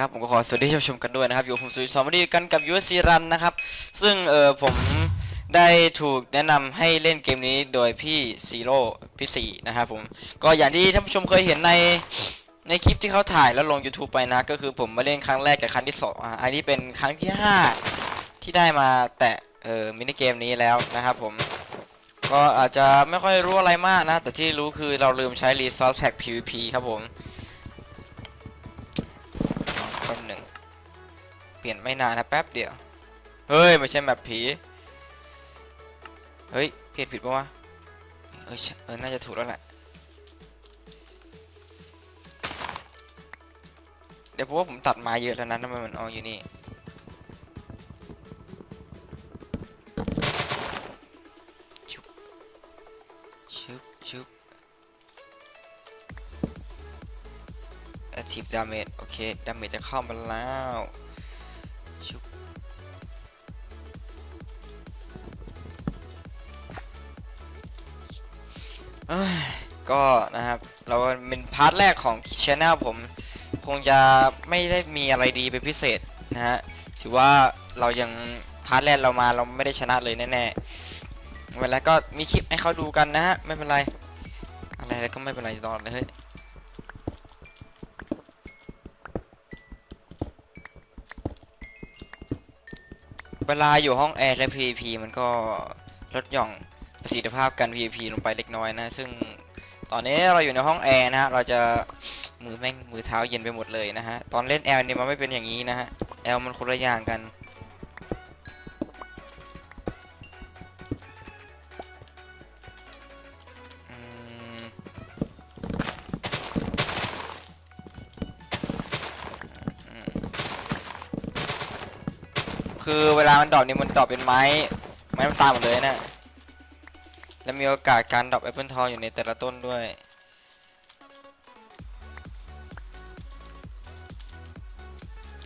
นะครับผมก็ขอสวัสดีท่านผู้ชมกันด้วยนะครับอยู่ผมสุริสอมดีกันกับยูซีรันนะครับซึ่งเออผมได้ถูกแนะนำให้เล่นเกมนี้โดยพี่ซีโร่พี่สี่นะครับผมก็อย่างที่ท่านผู้ชมเคยเห็นในในคลิปที่เขาถ่ายแล้วลง YouTube ไปนะ ก็คือผมมาเล่นครั้งแรกกับครั้งที่สองอะอันนี้เป็นครั้งที่ห้าที่ได้มาแตะเออมินิเกมนี้แล้วนะครับผมก็อาจจะไม่ค่อยรู้อะไรมากนะ แต่ที่รู้คือเราลืมใช้ Resource Pack PVP ครับผม คนหนึ่งเปลี่ยนไม่นานนะแป๊บเดียว เฮ้ยไม่ใช่แบบผี เฮ้ยเพี้ยนผิดปะวะเออเออน่าจะถูกแล้วแหละ เดี๋ยวเพราะว่าผมตัดไมาเยอะแล้วนะทำไมมันออาอยู่นี่ active damage โอเค damage จะเข้ามาแล้วชุบก็นะครับ เราเป็นพาร์ทแรกของช anel ผม คงจะไม่ได้มีอะไรดีเป็นพิเศษนะฮะถือว่าเรายังพาร์ทแรกเรามาเราไม่ได้ชนะเลยแน่ๆเวลาก็มีคลิปให้เขาดูกันนะฮะไม่เป็นไร อะไรก็ไม่เป็นไรตอนเลย เวลาอยู่ห้องแอร์และ PVP มันก็ลดหย่อนประสิทธิภาพการ PVP ลงไปเล็กน้อยนะ ซึ่งตอนนี้เราอยู่ในห้องแอร์นะฮะ เราจะมือแม่งมือเท้าเย็นไปหมดเลยนะฮะ ตอนเล่นแอลเนี่ยมันไม่เป็นอย่างนี้นะฮะ แอลมันคนละอย่างกัน มันดรอปนี่มันดรอปเป็นไม้ไม้น้ำตาลหมดเลยนะและมีโอกาสการดรอปแอปเปิลทองอยู่ในแต่ละต้นด้วย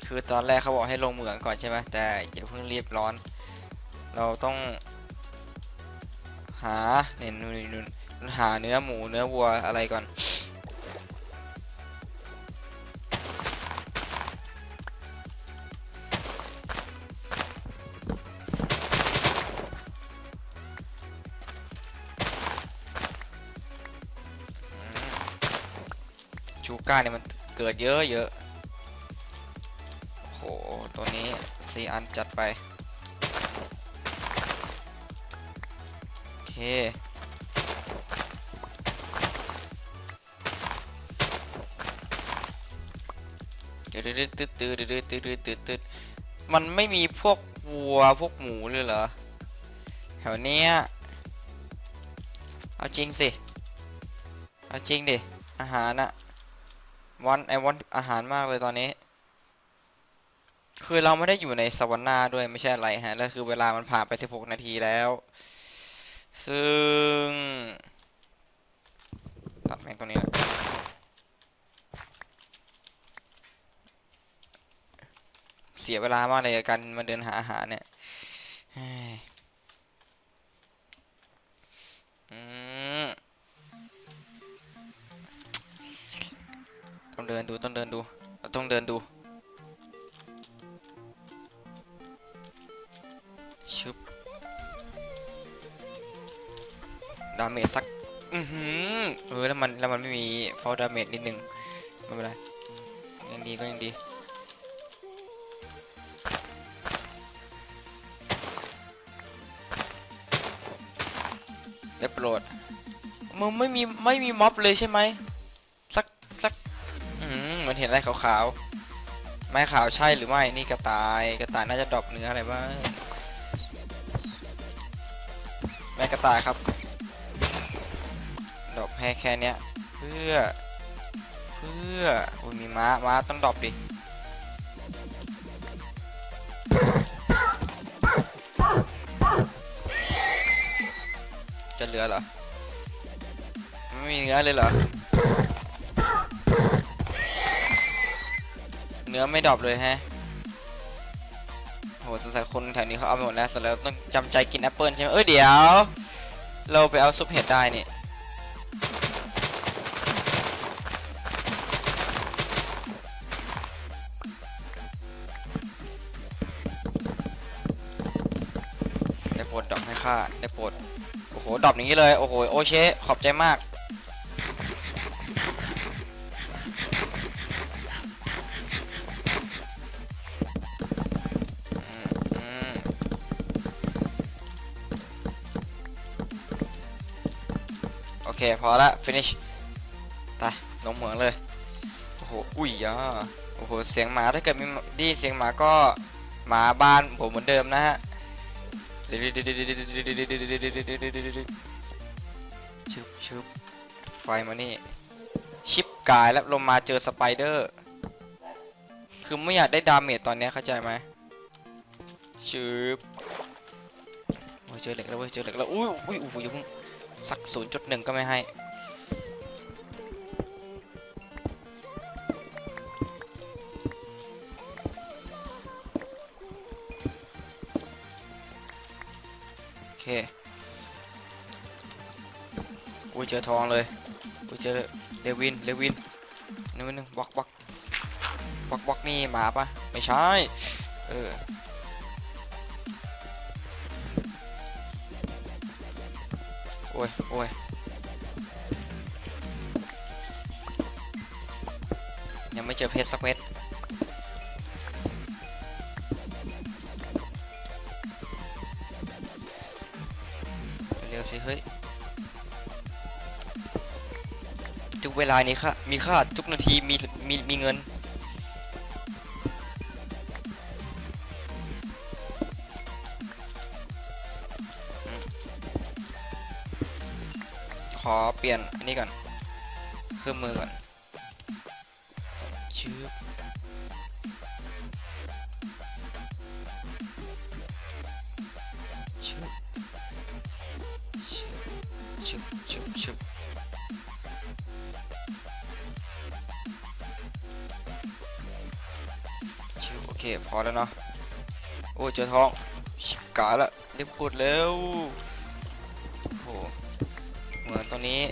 คือตอนแรกเขาบอกให้ลงเหมืองก่อนใช่ไหมแต่อย่าเพิ่งรีบร้อน เราต้องหาเนี่ยนู่นนู่นหาเนื้อหมูเนื้อวัวอะไรก่อน ก้าเนี่ยมันเกิดเยอะเยอะโอ้โหตัวนี้สี่อันจัดไป โอเคตืดตืดตืดตืดตืดตืดตืดตืดตืดมันไม่มีพวกวัวพวกหมูเลยเหรอ แถวเนี้ยเอาจริงสิ เอาจริงดิ อาหารอะ วันไอวันอาหารมากเลยตอนนี้ คือเราไม่ได้อยู่ในสวรรค์นาด้วยไม่ใช่อะไรฮะ แล้วคือเวลามันผ่านไป16นาทีแล้ว ซึ่งตัดแม่งตรงนี้นะเสียเวลามากเลยกับการมาเดินหาอาหารเนี่ยเฮ้ยอืม ต้องเดินดูต้องเดินดูเราต้องเดินดูชุบดาเมจสักอือหือเออแล้วมันแล้วมันไม่มีฟอลดาเมจนิดนึงไม่เป็นไรยังดีก็ยังดีได้โปรดมึงไม่มีไม่มีม็อบเลยใช่ไหม เหมันเห็นอะไรขาวๆ ไม้ขาวใช่หรือไม่ นี่กระต่าย กระต่ายน่าจะดรอปเนื้ออะไรบ้างแม่กระต่ายครับ ดรอปให้แค่เนี้ย เพื่อ เพื่อโอ้ยมีม้า ม้าต้องดรอปดิจะเหลือเหรอ ไม่มีเนื้อเลยเหรอ เนื้อไม่ดรอปเลยฮะโหสงสัยคนแถวนี้เขาเอาไปหมดแล้วเสร็จแล้วต้องจำใจกินแอปเปิลใช่ไหมเอ้ยเดี๋ยว เราไปเอาซุปเห็ดได้นี่ได้โปรดดอกให้ข้าได้โปรดโอ้โหดอกนี้เลย โอ้โห โอเชขอบใจมาก พอละ finish ไปลงเหมืองเลย โอ้โห อุ้ยอะโอ้โห เสียงหมาถ้าเกิดมีดีเสียงหมาก็หมาบ้านผมเหมือนเดิมนะฮะชึบชึบไฟมานี่ ชิปกายแล้วลงมาเจอสไปเดอร์ คือไม่อยากได้ดาเมจตอนนี้เข้าใจไหมชึบโอ้เจอเหล็กแล้วเว้ยเจอเหล็กแล้ว อุ้ยอุ้ยอุ้ยอย่าเพิ่ง สักศูนย์จุดหนึ่งก็ไม่ให้ โอเค อุ้ยเจอทองเลย อุ้ยเจอเลวิน เลวินนึงนึงบล็อกบล็อกบล็อกบล็อกนี่หมาปะไม่ใช่ เออ อ้ยโอ้ยยังไม่เจอเพชรสักเม็ดเร็วสิเฮ้ยทุกเวลานี้ค่ะมีค่าทุกนาทีมีมีมีเงิน ขอเปลี่ยนอันนี้ก่อนเครื่องมือก่อนชืบชืบชึบชึบชึบชึบโอเค พอแล้วเนาะ โอ้ เจอทองชิบกาละเรียบกดแล้วโอ้โหเหมือ นี้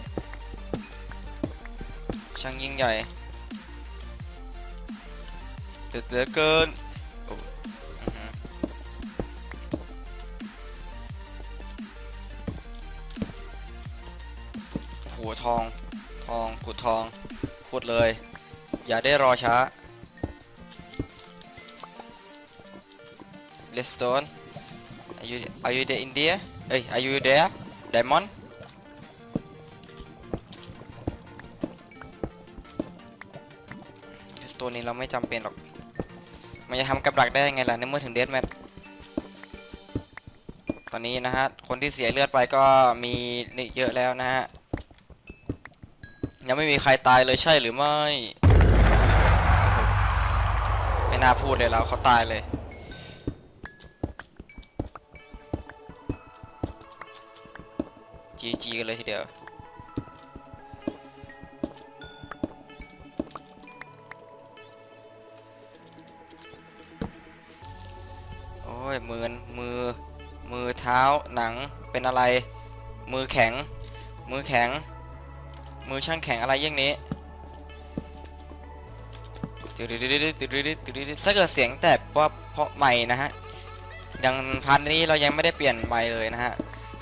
ช่างยิ่งใหญ่เดือดเหลือเกินหัวทอง ทองขุดทอง ขุดเลย อย่าได้รอช้า Redstone Are you Are you there in there เอ้ย Are you there Diamond ตนนี้เราไม่จำเป็นหรอก มันจะทำกับดักได้ยังไงล่ะในเมื่อถึงเดดแมทตอนนี้นะฮะ คนที่เสียเลือดไปก็มีนี่เยอะแล้วนะฮะ ยังไม่มีใครตายเลยใช่หรือไม่ ไม่น่าพูดเลยเราเขาตายเลยจีจีกันเลยทีเดียว ท้าหนังเป็นอะไร มือแข็ง มือแข็ง มือช่างแข็งอะไรอย่างนี้ตึ๊ดๆๆๆๆๆๆถ้าเกิดเสียงแตกว่าเพราะไม่นะฮะยังพันนี้เรายังไม่ได้เปลี่ยนไมค์เลยนะฮะ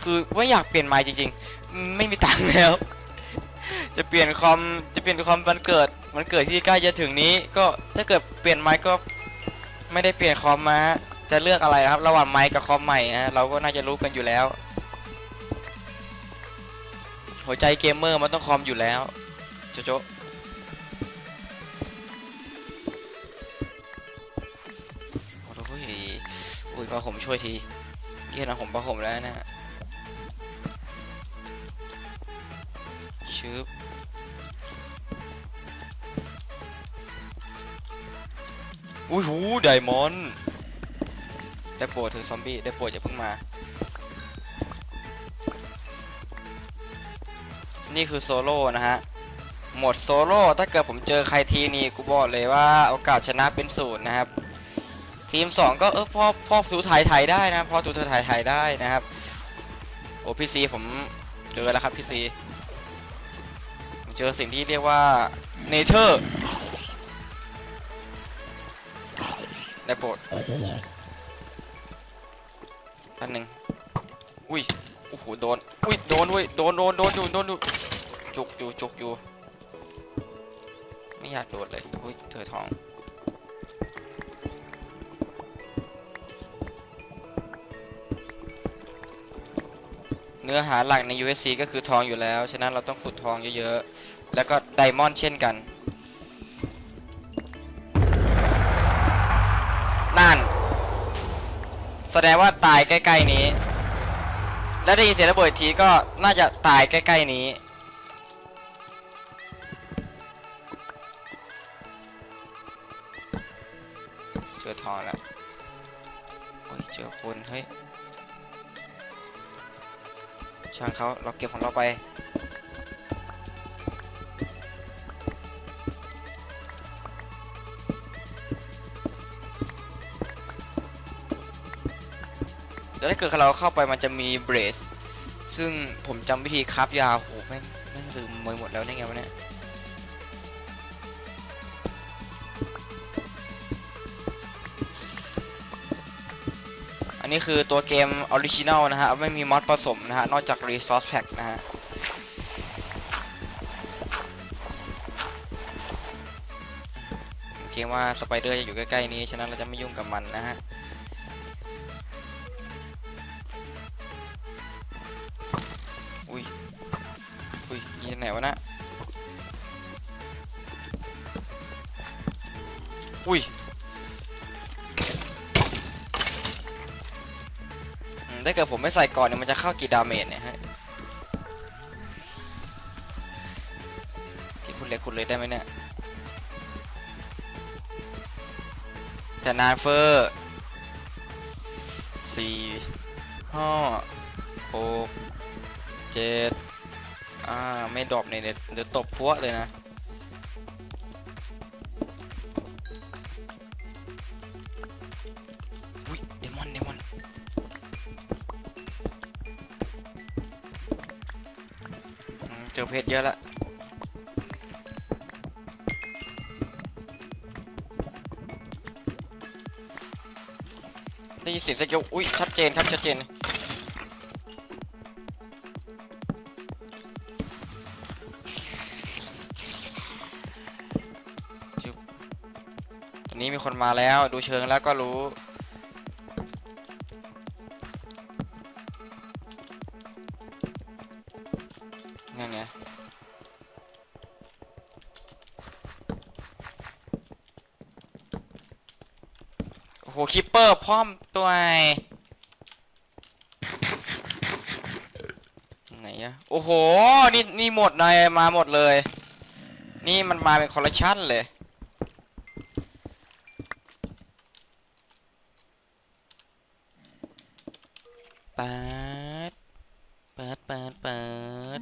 คือว่าอยากเปลี่ยนไมค์จริงๆ ไม่มีตังค์แล้ว จะเปลี่ยนคอมจะเปลี่ยนคอมวันเกิดวันเกิดที่ใกล้จะถึงนี้ ก็ถ้าเกิดเปลี่ยนไมค์ก็ไม่ได้เปลี่ยนคอมมา จะเลือกอะไรครับ ระหว่างไมค์กับคอมใหม่นะเราก็น่าจะรู้กันอยู่แล้ว หัวใจเกมเมอร์มันต้องคอมอยู่แล้วโจโจโอ้โหอุ้ยมาผมช่วยทีเกี่ยนะผมประผมแล้วนะชึบอุ้ยหูไดมอนด์ ได้โปรดเธอซอมบี้ได้โปรดอย่าเพิ่งมา นี่คือโซโล่นะฮะหมดโซโล่ถ้าเกิดผมเจอใครทีนี่กูบอกเลยว่าโอกาสชนะเป็นศูนย์นะครับ ทีม 2 ก็เออพ่อพ่อถูถ่ายถ่ายได้นะพ่อถูถ่ายถ่ายได้นะครับโอ้พี่ซีผมเจอแล้วครับพี่ซีผมเจอสิ่งที่เรียกว่าเนเธอร์ได้โปรด อันหนึ่งอุ้ยโอ้โหโดนอุ้ยโดนเว้ยโดนโดนโดนอยู่โดนอยู่จุกอยู่จุกอยู่ ไม่อยากโดดเลยอุ้ยเธอทองเนื้อหาหลักใน USC ก็คือทองอยู่แล้ว ฉะนั้นเราต้องขุดทองเยอะๆ แล้วก็ไดมอนด์เช่นกัน นั่น แสดงว่าตายใกล้ๆนี้ แล้วได้ยินเสียงระเบิดทีก็น่าจะตายใกล้ๆนี้ เจอทองแล้วโอ้ยเจอคนเฮ้ยช่างเขาเราเก็บของเราไป แล้วถ้าเกิดเราเข้าไปมันจะมีเบรสซึ่งผมจำวิธีครับยาโหแม่งแม่งลืมไปหมดแล้วนี่ไงวะเนี่ยอันนี้คือตัวเกมออริจิน l ลนะฮะไม่มีมอดผสมนะฮะนอกจาก Resource Pack นะฮะเกมว่าสไปเดอร์จะอยู่ใกล้ๆนี้ฉะนั้นเราจะไม่ยุ่งกับมันนะฮะ ไหนวะนะอุ้ยถ้าเกิดผมไม่ใส่ก่อนเนี่ยมันจะเข้ากี่ดาเมจเนี่ยฮะที่คุณเล็กคุณเลยได้ไหมเนี่ยแต่นานเฟอร์สี่ห้าหกเจ็ด อ่า ไม่ดรอปเนี่ยเดี๋ยวเดี๋ยวตบพวเลยนะ อุ้ยเดมอน เดมอน เจอเพชรเยอะละได้ยินเสียงสกิลอุ้ยชัดเจนครับ ชัดเจน นี้มีคนมาแล้ว ดูเชิงแล้วก็รู้ นั่นไงโอ้โหคิปเปอร์พร้อมตัวไอ้ไหนอะโอ้โห นี่นี่หมดเลยมาหมดเลย นี่มันมาเป็นคอลเลคชันเลย เปิดเปิดเปิดเปิด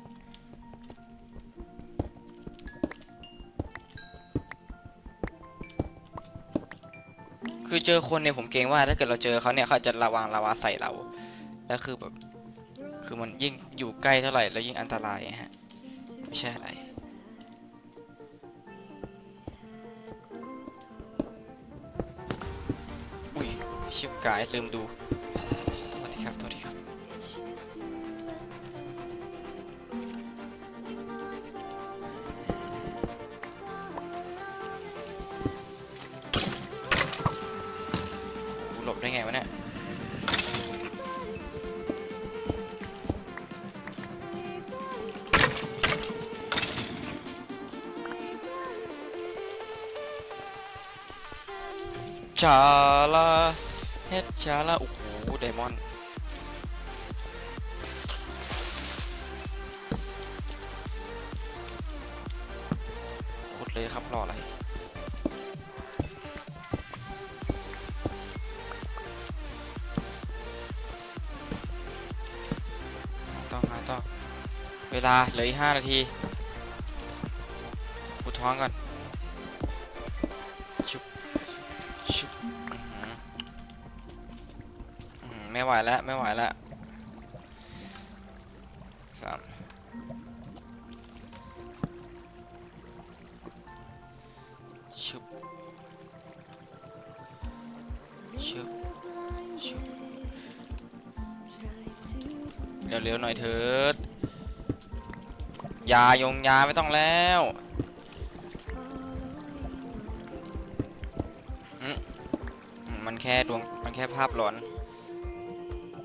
คือเจอคนเนี่ยผมเกรงว่าถ้าเกิดเราเจอเขาเนี่ยเขาจะระวังลาวาใส่เรา แล้วคือแบบคือมันยิ่งอยู่ใกล้เท่าไหร่แล้วยิ่งอันตรายฮะไม่ใช่อะไรอุ้ยชิบกายลืมดู ชาลาเฮ็ดชาลาโอ้โหไดมอนด์ขุดเลยครับรออะไรต่อหาต่อเวลาเหลืออีกห้านาทีขุดท้องก่อน ชุบชุบชุบเร็วๆหน่อยเถิดยายงยาไม่ต้องแล้วมันแค่ดวงมันแค่ภาพหลอน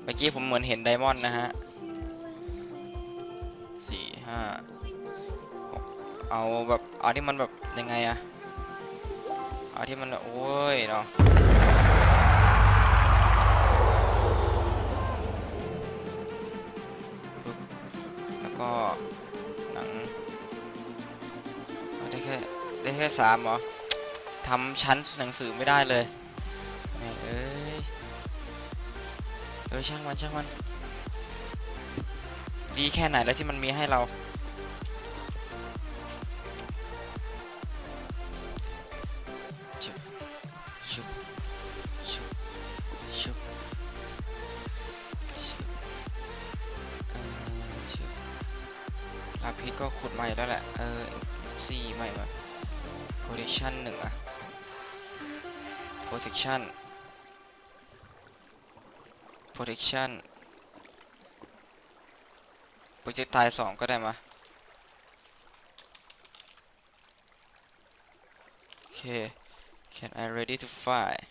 เมื่อกี้ผมเหมือนเห็นไดมอนด์นะฮะ เอาแบบเอาที่มันแบบยังไงอะเอาที่มันโอ้ยเนาะแล้วก็หนังได้แค่ได้แค่สามเหรอทำชั้นหนังสือไม่ได้เลยแม่เอ้ยเออช่างมันช่างมันดีแค่ไหนแล้วที่มันมีให้เรา protection protection โปรเจกต์ตายสองก็ได้มาโอเค can I ready to fire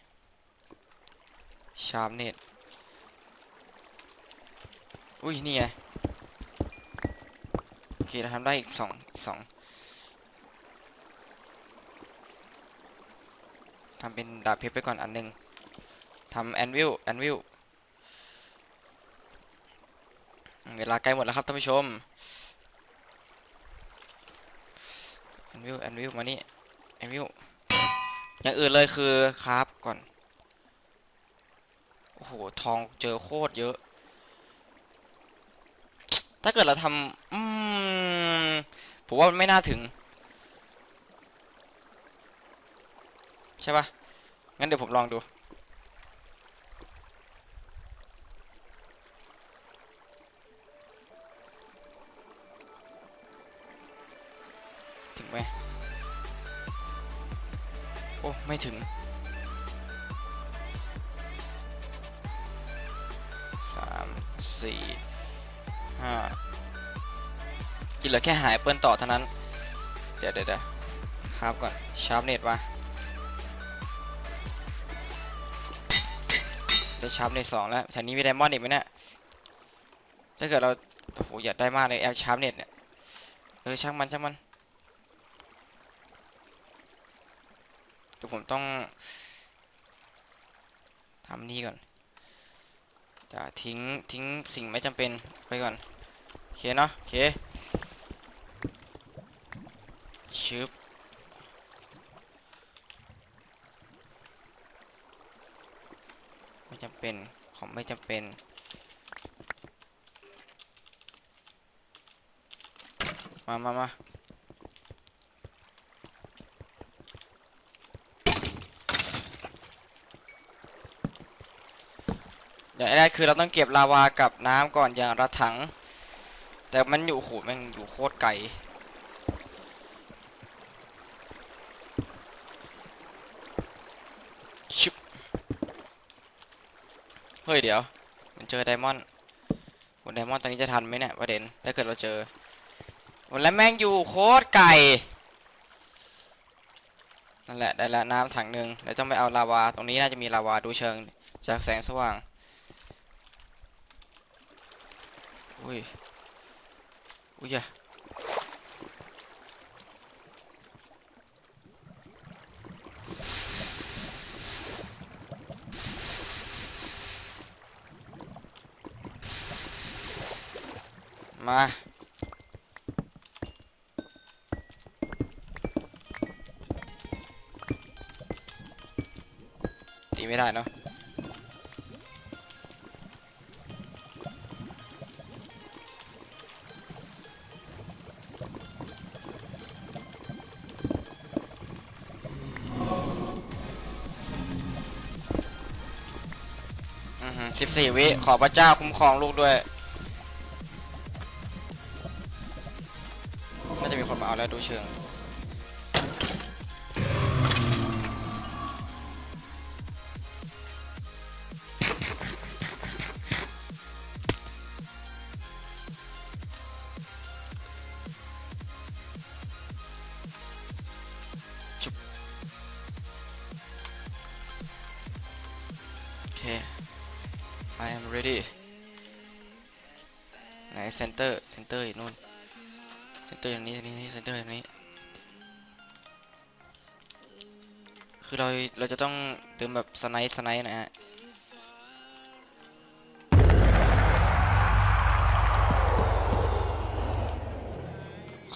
sharp net อุ้ย นี่ไง โอเคเราทำได้อีกสองสอง ทำเป็นดาบเพชรไปก่อนอันหนึงทำแอนวิลแอนวิลเวลาใกล้หมดแล้วครับท่านผู้ชมแอนวิวแอนวิวมานี่แอนวิวอย่างอื่นเลยคือครับก่อน โอ้โห ทองเจอโคตรเยอะ ถ้าเกิดเราทำอืมผมว่ามันไม่น่าถึง ใช่ปะงั้นเดี๋ยวผมลองดู ถึงไหมโอ้ ไม่ถึงสามสี่ห้ากินเหลือแค่หายเปิ้ลต่อเท่านั้น เดี๋ยวเดี๋ยวเดี๋ยวครับก่อน ชาร์ปเน็ตวะ ได้ชาร์ปเน็ตสองแล้วแถวนี้มีไดมอนด์อีกไหมเนี่ยถ้าเกิดเราโอ้โหอยากได้มากเลยแอลชาร์ปเน็ตเนี่ยเออช่างมันช่างมันเดี๋ยวผมต้องทำนี่ก่อนเดี๋ยวทิ้งทิ้งสิ่งไม่จำเป็นไปก่อนโอเคเนาะโอเคชึบไม่ จำเป็นของไม่จำเป็น มามามาอย่างแรกคือเราต้องเก็บลาวากับน้ำก่อนอย่างละถัง แต่มันอยู่โหแม่งอยู่โคตรไกลชิบเฮ้ยเดี๋ยว มันเจอไดมอนด์บนไดมอนด์ตอนนี้จะทันไหมเนี่ยประเด็นถ้าเกิดเราเจอโอ้แล้วแม่งอยู่โคตรไก่นั่นแหละได้แล้วน้ำถังหนึ่งแล้วต้องไปเอาลาวาตรงนี้น่าจะมีลาวาดูเชิงจากแสงสว่างอุ้ยอุ้ยอะ มาตีไม่ได้เนาะอือหือสิบสี่วิ ขอพระเจ้าคุ้มครองลูกด้วย là đội trưởng I am ready. Này center center thì luôn. นเตอร์เซนเตอร์อย่างนี้อย่างนี้เซนเตอร์อย่างนี้ คือเราเราจะต้องเติมแบบสไนส์สไนส์นะฮะ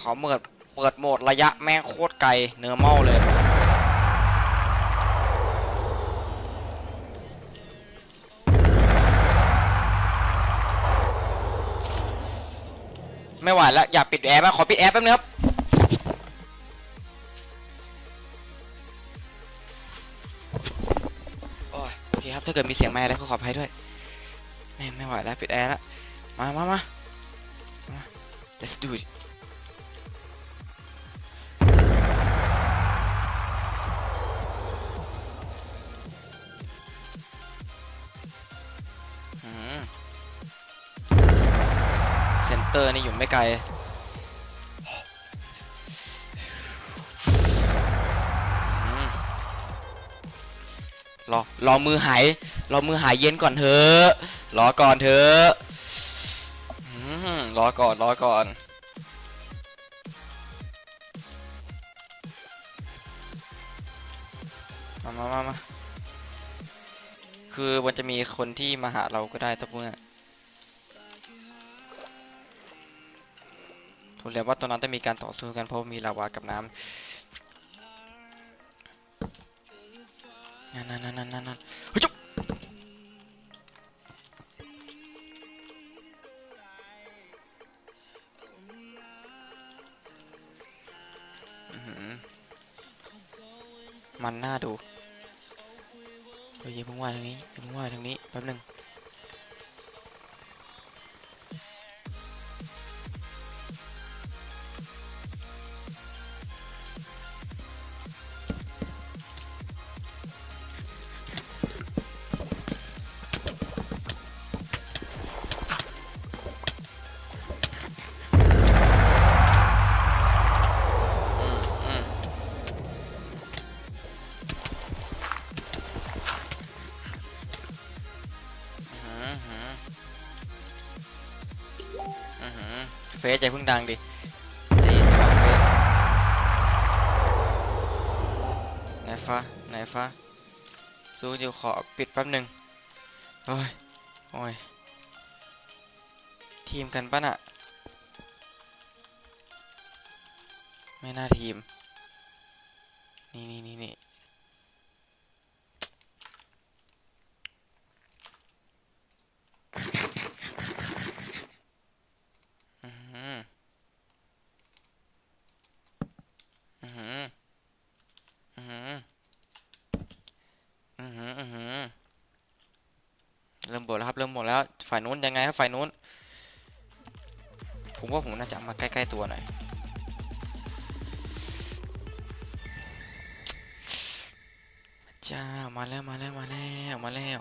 ขอเปิดเปิดโหมดระยะแม่งโคตรไกลเนื้อเมาเลย ไม่ไหวแล้วอยากปิดแอร์บ้างขอปิดแอร์แป๊บนึงครับโอ้ยโอเคครับถ้าเกิดมีเสียงไม่อะไรก็ขออภัยด้วยไม่ไม่ไหวแล้วปิดแอร์แล้วมามามา let's do it อร์นี่อยู่ไม่ไกล รอ รอมือหาย รอมือหายเย็นก่อนเถอะ รอก่อนเถอะอืมรอก่อน รอก่อนมามามาคือมันจะมีคนที่มาหาเราก็ได้ทุกเมื่อ ถูกแล้วว่าตอนนั้นจะมีการต่อสู้กันเพราะมีลาวากับน้ำนั่นนั่นนั่นนั่นนั่นเฮ้ยจุ๊บมันน่าดูเฮ้ยอย่าเพิ่งว่าทางนี้อย่าเพิ่งว่าทางนี้แป๊บหนึง เฟซอย่าเพิ่งดังดิในฟซไหนฟ้าไหนฟ้าสู้อยู่ขอปิดแป๊บหนึ่งโอ้ยโอ้ยทีมกันปะน่ะ ไม่น่าทีม นี่นี่นี่นี่ อื้อหืออื้อหืออื้อหืออื้อหืออื้อหือเริ่มบ่นแล้วครับ เริ่มบ่นแล้ว ฝ่ายนู้นยังไงครับ ฝ่ายนู้น ผมว่าผมน่าจะมาใกล้ๆตัวหน่อยจ้ามาแล้วมาแล้วมาแล้วมาแล้ว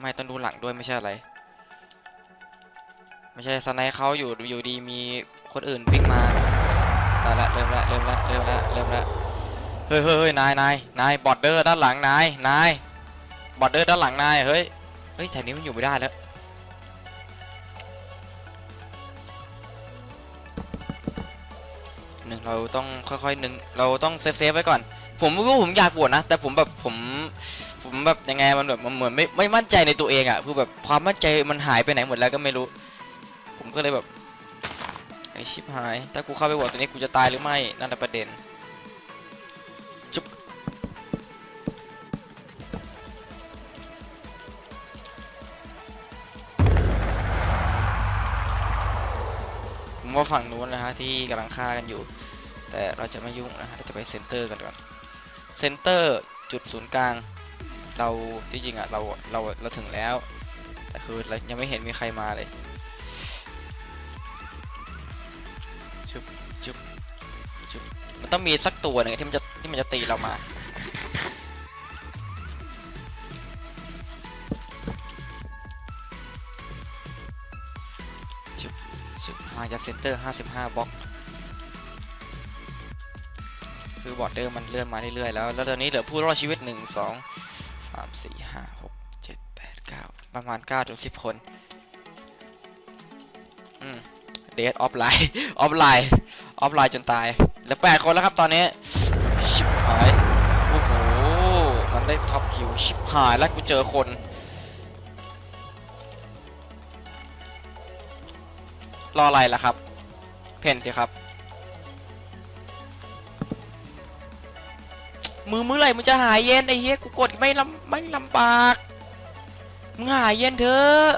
ไม่ต้องดูหลังด้วยไม่ใช่อะไร ไม่ใช่สไนป์เขาอยู่อยู่ดีมีคนอื่นวิ่งมาได้ละเริ่มละเริ่มละเริ่มละเริ่มละเฮ้ยเฮ้ยเฮ้ยนายนายนายบอดเดอร์ด้านหลังนายนายบอดเดอร์ด้านหลังนายเฮ้ยเฮ้ยแถวนี้มันอยู่ไม่ได้แล้วหนึ่งเราต้องค่อยๆหนึ่งเราต้องเซฟเซฟไว้ก่อน ผมไม่รู้ผมอยากบวชนะ แต่ผมแบบผมผมแบบยังไงมันแบบมันเหมือนไม่ไม่มั่นใจในตัวเองอะ่ะคือแบบความมั่นใจมันหายไปไหนหมดแล้วก็ไม่รู้ ก็เลยแบบไอชิบหาย ถ้ากูเข้าไปบวชตัวนี้กูจะตายหรือไม่นั่นแหละประเด็นจุ๊บผมว่าฝั่งนู้นนะฮะที่กำลังฆ่ากันอยู่ แต่เราจะไม่ยุ่งนะฮะเราจะไปเซนเตอร์กันก่อนเซนเตอร์จุดศูนย์กลาง เราที่จริงอะเราเราเราถึงแล้ว แต่คือเรายังไม่เห็นมีใครมาเลย มันต้องมีสักตัวหนึ่งที่มันจะที่มันจะตีเรามาชุบชุบห่างจากเซนเตอร์ 55 บล็อก คือบอร์ดเดอร์มันเลื่อนมาเรื่อยๆ แล้ว แล้วตอนนี้เหลือผู้รอดชีวิต 1 2 3 4 5 6 7 8 9 ประมาณ9ถึง10 คน อืม เดทออฟไลน์ ออฟไลน์ ออฟไลน์จนตาย เหลือ8คนแล้วครับตอนนี้ ชิบหาย โอ้โห มันได้ท็อปคิว ชิบหายแล้วกูเจอคน รออะไรล่ะครับ เพนสิครับ มือมือไหรมึงจะหายเย็นไอ้เหี้ยกูกดไม่ลำไม่ลำบาก มึงหายเย็นเถอะ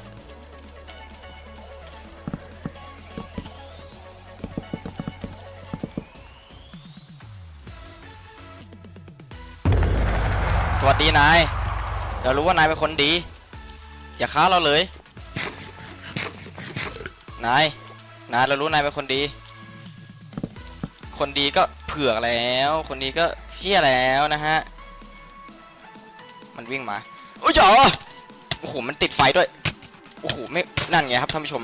วัสดีนาย เดี๋ยวรู้ว่านายเป็นคนดี อย่าค้าเราเลย นาย นายเรารู้นายเป็นคนดี คนดีก็เผือกแล้ว คนดีก็เพี้ยแล้วนะฮะ มันวิ่งมา โอ้ยจ๋อโอ้โห มันติดไฟด้วย โอ้โห ไม่ นั่นไงครับท่านผู้ชม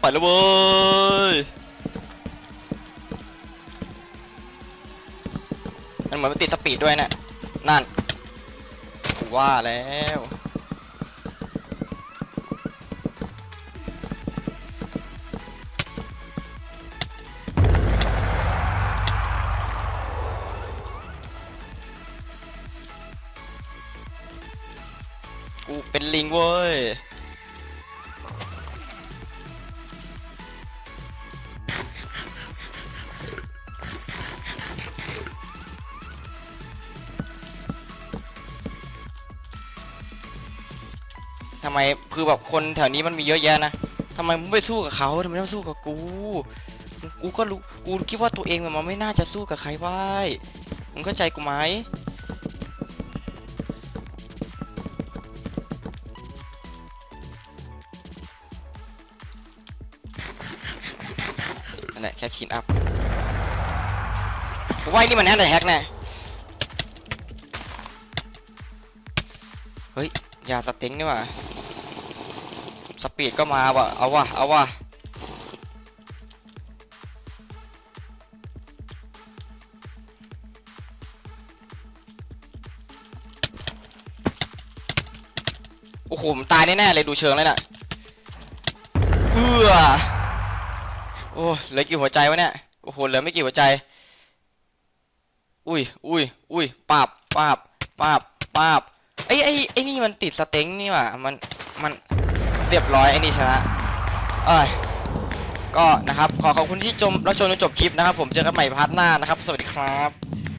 ไปแล้วเว้ย มันเหมือนมันติดสปีดด้วยนะนั่นว่าแล้วกูเป็นลิงเว้ย คือแบบคนแถวนี้มันมีเยอะแยะนะทำไมมึงไม่สู้กับเขาทำไมต้องสู้กับกู กูก็รู้ กูคิดว่าตัวเองมันไม่น่าจะสู้กับใครไว้มึงเข้าใจกูไหมนั่นแหละแค่คินอัพว่าไอ้นี่มันแน่แต่แฮกแน่เฮ้ย ยาสเต็งนี่หว่า ปีดก็มาว่ะ เอาว่ะ เอาว่ะ โอ้โหมตายแน่ๆเลยดูเชิงเลยน่ะ เอื้อ โอ้เหลือกี่หัวใจวะเนี่ย โอ้โห เหลือไม่กี่หัวใจ อุ้ยอุ้ยอุ้ยปาบปาบปาบปาบไอ้ไอ้ไอ้นี่มันติดสเต็งนี่ว่ามัน มัน เรียบร้อยไอ้นี่ชนะเอ้ยก็นะครับ ขอขอบคุณที่ชมรับชมจนจบคลิปนะครับ ผมเจอกันใหม่พาร์ทหน้านะครับ สวัสดีครับ